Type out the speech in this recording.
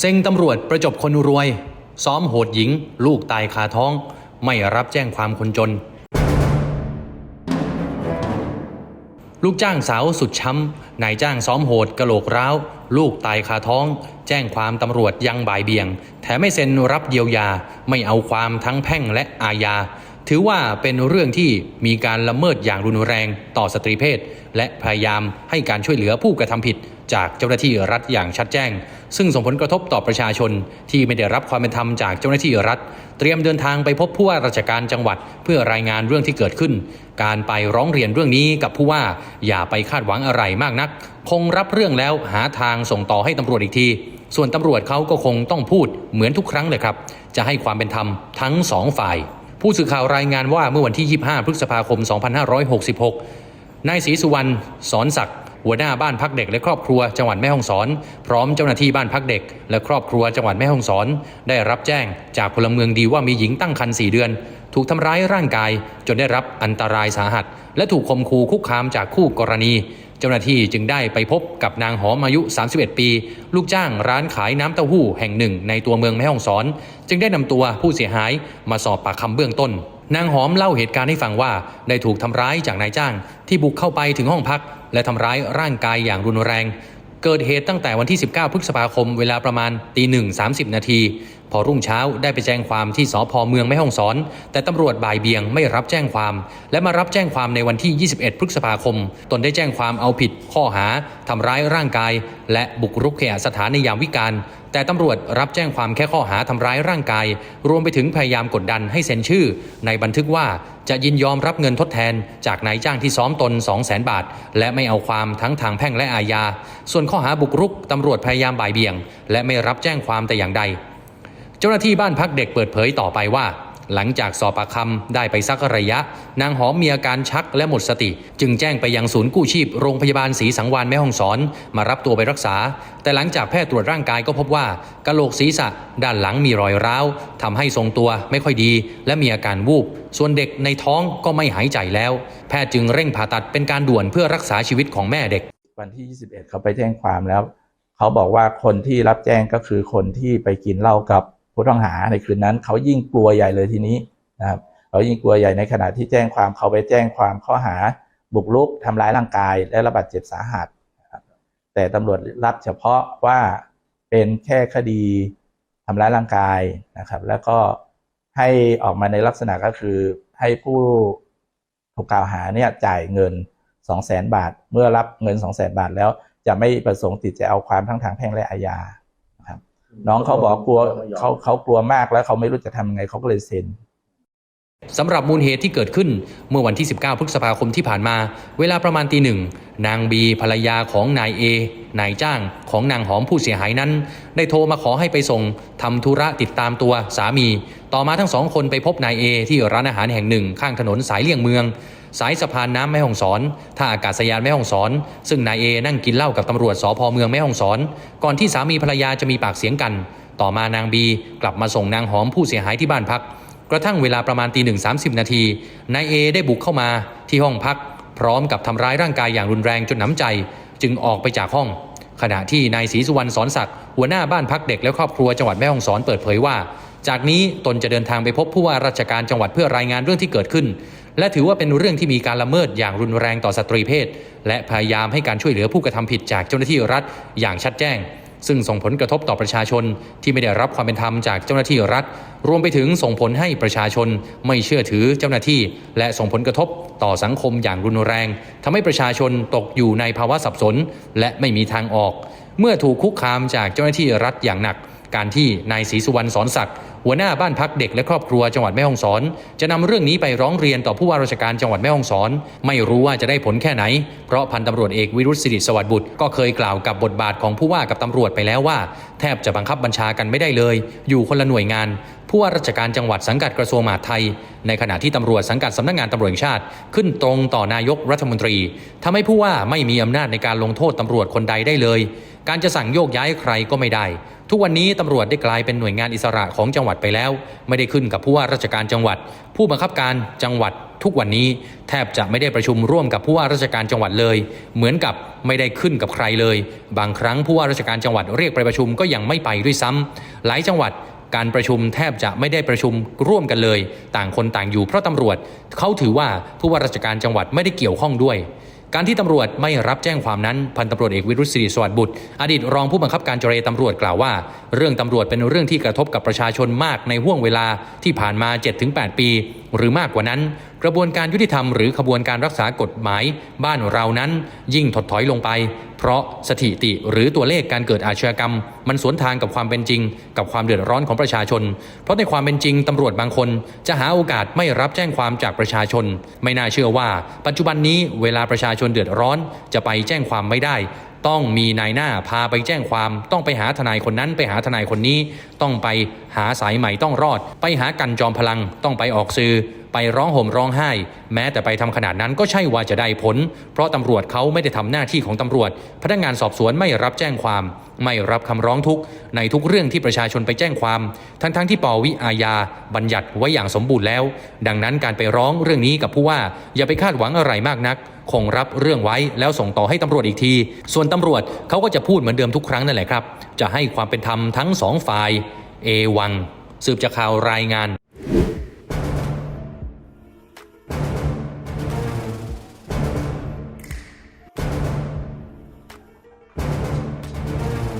เซ็งตำรวจประจบคนรวย ซ้อมโหดหญิง ลูกตายคาท้อง ไม่รับแจ้งความคนจน ลูกจ้างสาวสุดช้ำนายจ้างซ้อมโหดกะโหลกร้าว ลูกตายคาท้อง แจ้งความตำรวจยังบ่ายเบี่ยง แถมไม่เซ็นรับเยียวยา ไม่เอาความทั้งแพ่งและอาญาถือว่าเป็นเรื่องที่มีการละเมิดอย่างรุนแรงต่อสตรีเพศ และพยายามให้การช่วยเหลือผู้กระทำผิด จากเจ้าหน้าที่รัฐอย่างชัดแจ้ง ซึ่งส่งผลกระทบต่อประชาชน ที่ไม่ได้รับความเป็นธรรมจากเจ้าหน้าที่รัฐ เตรียมเดินทางไปพบผู้ว่าราชการจังหวัด เพื่อรายงานเรื่องที่เกิดขึ้น การไปร้องเรียนเรื่องนี้กับผู้ว่าอย่าไปคาดหวังอะไรมากนัก คงรับเรื่องแล้วหาทางส่งต่อให้ตำรวจอีกที ส่วนตำรวจเขาก็คงต้องพูดเหมือนทุกครั้งเลยครับ จะให้ความเป็นธรรมทั้งสองฝ่าย ผู้สื่อข่าวรายงานว่าเมื่อวันที่ 25 พฤษภาคม 2566นายศรีสุวรรณสอนศักดิ์ หัวหน้าบ้านพักเด็กและครอบครัวจังหวัดแม่ฮ่องสอน พร้อมเจ้าหน้าที่บ้านพักเด็ก และครอบครัวจังหวัดแม่ฮ่องสอน ได้รับแจ้งจากพลเมืองดีว่ามีหญิงตั้งครรภ์4เดือน ถูกทำร้ายร่างกายจนได้รับอันตรายสาหัส และถูกข่มขู่คุกคามจากคู่กรณีเจ้าหน้าที่จึงได้ไปพบกับนางหอมอายุ 31 ปี ลูกจ้างร้านขายน้ำเต้าหู้แห่งหนึ่งในตัวเมืองแม่ฮ่องสอน จึงได้นำตัวผู้เสียหายมาสอบปากคำเบื้องต้น นางหอมเล่าเหตุการณ์ให้ฟังว่าได้ถูกทำร้ายจากนายจ้าง ที่บุกเข้าไปถึงห้องพัก และทำร้ายร่างกายอย่างรุนแรง เกิดเหตุตั้งแต่วันที่ 19 พฤษภาคมเวลาประมาณตีหนึ่งสานาที พอรุ่งเช้าได้ไปแจ้งความที่สพเมืองแม่ฮ่องสอน แต่ตำรวจบ่ายเบียงไม่รับแจ้งความ และมารับแจ้งความในวันที่ 21 พฤษภาคม ตนได้แจ้งความเอาผิดข้อหาทำร้ายร่างกาย และบุกรุกเคหสถานในยามวิกาลแต่ตำรวจรับแจ้งความแค่ข้อหาทำร้ายร่างกาย รวมไปถึงพยายามกดดันให้เซ็นชื่อ ในบันทึกว่าจะยินยอมรับเงินทดแทน จากนายจ้างที่ซ้อมตน 200,000บาท และไม่เอาความทั้งทางแพ่งและอาญา ส่วนข้อหาบุกรุกตำรวจพยายามบ่ายเบี่ยง และไม่รับแจ้งความแต่อย่างใด เจ้าหน้าที่บ้านพักเด็กเปิดเผยต่อไปว่า หลังจากสอบปากคำได้ไปสักระยะ นางหอมมีอาการชักและหมดสติ จึงแจ้งไปยังศูนย์กู้ชีพโรงพยาบาลศรีสังวานแม่ฮ่องสอน มารับตัวไปรักษา แต่หลังจากแพทย์ตรวจร่างกายก็พบว่ากะโหลกศีรษะ ด้านหลังมีรอยร้าวทำให้ทรงตัวไม่ค่อยดี และมีอาการวูบส่วนเด็กในท้องก็ไม่หายใจแล้ว แพทย์จึงเร่งผ่าตัดเป็นการด่วนเพื่อรักษาชีวิตของแม่เด็ก วันที่ 21 เขาไปแจ้งความแล้ว เขาบอกว่าคนที่รับแจ้งก็คือคนที่ไปกินเหล้ากับ ผู้ต้องหาในคืนนั้นเขายิ่งกลัวใหญ่เลยทีนี้นะครับเขายิ่งกลัวใหญ่ในขณะที่แจ้งความเขาไปแจ้งความข้อหาบุกรุกทำร้ายร่างกาย และระบาดเจ็บสาหัส แต่ตำรวจรับเฉพาะว่าเป็นแค่คดีทำร้ายร่างกายนะครับ แล้วก็ให้ออกมาในลักษณะก็คือให้ผู้ถูกกล่าวหาเนี่ยจ่ายเงิน 2 0 0 0 0 0บาท เมื่อรับเงิน 2 0 0 0 0 0บาทแล้วจะไม่ประสงค์ติดจะเอาความทั้งทางแพ่งและอาญา น้องเขาบอกกลัวเขาเขากลัวมากแล้วเขาไม่รู้จะทำยังไงเขาก็เลยเซ็นสำหรับมูลเหตุที่เกิดขึ้นเมื่อวันที่ 19 พฤษภาคมที่ผ่านมา เวลาประมาณตีหนึ่ง นางบีภรรยาของนายเอนายจ้างของนางหอมผู้เสียหายนั้น ได้โทรมาขอให้ไปส่งทำธุระติดตามตัวสามี ต่อมาทั้งสองคนไปพบนายเอที่ร้านอาหารแห่งหนึ่ง ข้างถนนสายเลี่ยงเมือง สายสะพานน้ำแม่ฮ่องสอนท่าอากาศยานแม่ฮ่องสอน ซึ่งนายเอนั่งกินเหล้ากับตำรวจสพเมืองแม่ฮ่องสอน ก่อนที่สามีภรรยาจะมีปากเสียงกัน ต่อมานางบีกลับมาส่งนางหอมผู้เสียหายที่บ้านพัก กระทั่งเวลาประมาณตีหนึ่งสานาทีนายเอได้บุกเข้ามาที่ห้องพัก พร้อมกับทำร้ายร่างกายอย่างรุนแรงจนหนำใจ จึงออกไปจากห้อง ขณะที่นายศรีสุวรรณสอนศักดิ์หัวหน้าบ้านพักเด็กและครอบครัวจังหวัดแม่ฮ่องสอนเปิดเผยว่าจากนี้ตนจะเดินทางไปพบผู้ว่าราชการจังหวัดเพื่อรายงานเรื่องที่เกิดขึ้น และถือว่าเป็นเรื่องที่มีการละเมิดอย่างรุนแรงต่อสตรีเพศ และพยายามให้การช่วยเหลือผู้กระทำผิดจากเจ้าหน้าที่รัฐอย่างชัดแจ้ง ซึ่งส่งผลกระทบต่อประชาชนที่ไม่ได้รับความเป็นธรรมจากเจ้าหน้าที่รัฐ รวมไปถึงส่งผลให้ประชาชนไม่เชื่อถือเจ้าหน้าที่ และส่งผลกระทบต่อสังคมอย่างรุนแรงทำให้ประชาชนตกอยู่ในภาวะสับสน และไม่มีทางออก เมื่อถูกคุกคามจากเจ้าหน้าที่รัฐอย่างหนัก การที่นายศรีสุวรรณสอนศักดิ์หัวหน้าบ้านพักเด็กและครอบครัวจังหวัดแม่ฮ่องสอน จะนำเรื่องนี้ไปร้องเรียนต่อผู้ว่าราชการจังหวัดแม่ฮ่องสอน ไม่รู้ว่าจะได้ผลแค่ไหน เพราะพันตำรวจเอกวิรุษศิริสวัสดิ์บุตรก็เคยกล่าวกับบทบาทของผู้ว่ากับตำรวจไปแล้วว่า แทบจะบังคับบัญชากันไม่ได้เลย อยู่คนละหน่วยงานผู้ว่าราชการจังหวัดสังกัดกระทรวงมหาดไทย ในขณะที่ตำรวจสังกัดสำนักงานตำรวจแห่งชาติ ขึ้นตรงต่อนายกรัฐมนตรีทำให้ผู้ว่าไม่มีอำนาจในการลงโทษตำรวจคนใดได้เลย การจะสั่งโยกย้ายใครก็ไม่ได้ ทุกวันนี้ตำรวจได้กลายเป็นหน่วยงานอิสระของจังหวัดไปแล้ว ไม่ได้ขึ้นกับผู้ว่าราชการจังหวัด ผู้บังคับการจังหวัด ทุกวันนี้แทบจะไม่ได้ประชุมร่วมกับผู้ว่าราชการจังหวัดเลย เหมือนกับไม่ได้ขึ้นกับใครเลย บางครั้งผู้ว่าราชการจังหวัดเรียกไปประชุมก็ยังไม่ไปด้วยซ้ำหลายจังหวัดการประชุมแทบจะไม่ได้ประชุมร่วมกันเลย ต่างคนต่างอยู่เพราะตำรวจเขาถือว่าผู้ว่าราชการจังหวัดไม่ได้เกี่ยวข้องด้วย การที่ตำรวจไม่รับแจ้งความนั้นพันตำรวจเอกวิรุษศิริสวัสดิ์บุตร อดีตรองผู้บังคับการเจรตำรวจกล่าวว่า เรื่องตำรวจเป็นเรื่องที่กระทบกับประชาชนมากในห่วงเวลาที่ผ่านมา 7-8 ปี หรือมากกว่านั้น กระบวนการยุติธรรมหรือขบวนการรักษากฎหมาย บ้านเรานั้นยิ่งถดถอยลงไป เพราะสถิติหรือตัวเลขการเกิดอาชญากรรม มันสวนทางกับความเป็นจริง กับความเดือดร้อนของประชาชน เพราะในความเป็นจริงตำรวจบางคน จะหาโอกาสไม่รับแจ้งความจากประชาชน ไม่น่าเชื่อว่า ปัจจุบันนี้เวลาประชาชนเดือดร้อน จะไปแจ้งความไม่ได้ต้องมีนายหน้าพาไปแจ้งความ ต้องไปหาทนายคนนั้นไปหาทนายคนนี้ ต้องไป หาสายใหม่ต้องรอด ไปหากันจอมพลังต้องไปออกสื่อ ไปร้องห่มร้องไห้ แม้แต่ไปทำขนาดนั้นก็ใช่ว่าจะได้ผล เพราะตำรวจเขาไม่ได้ทำหน้าที่ของตำรวจ พนักงานสอบสวนไม่รับแจ้งความ ไม่รับคำร้องทุกในทุกเรื่องที่ประชาชนไปแจ้งความ ทั้งๆทที่ปวิอาญาบัญญัติไว้อย่างสมบูรณ์แล้ว ดังนั้นการไปร้องเรื่องนี้กับผู้ว่าอย่าไปคาดหวังอะไรมากนักคงรับเรื่องไว้แล้วส่งต่อให้ตำรวจอีกที ส่วนตำรวจเขาก็จะพูดเหมือนเดิมทุกครั้งนั่นแหละครับ จะให้ความเป็นธรรมทั้งสองฝ่าย เอวัง สืบจากข่าวรายงาน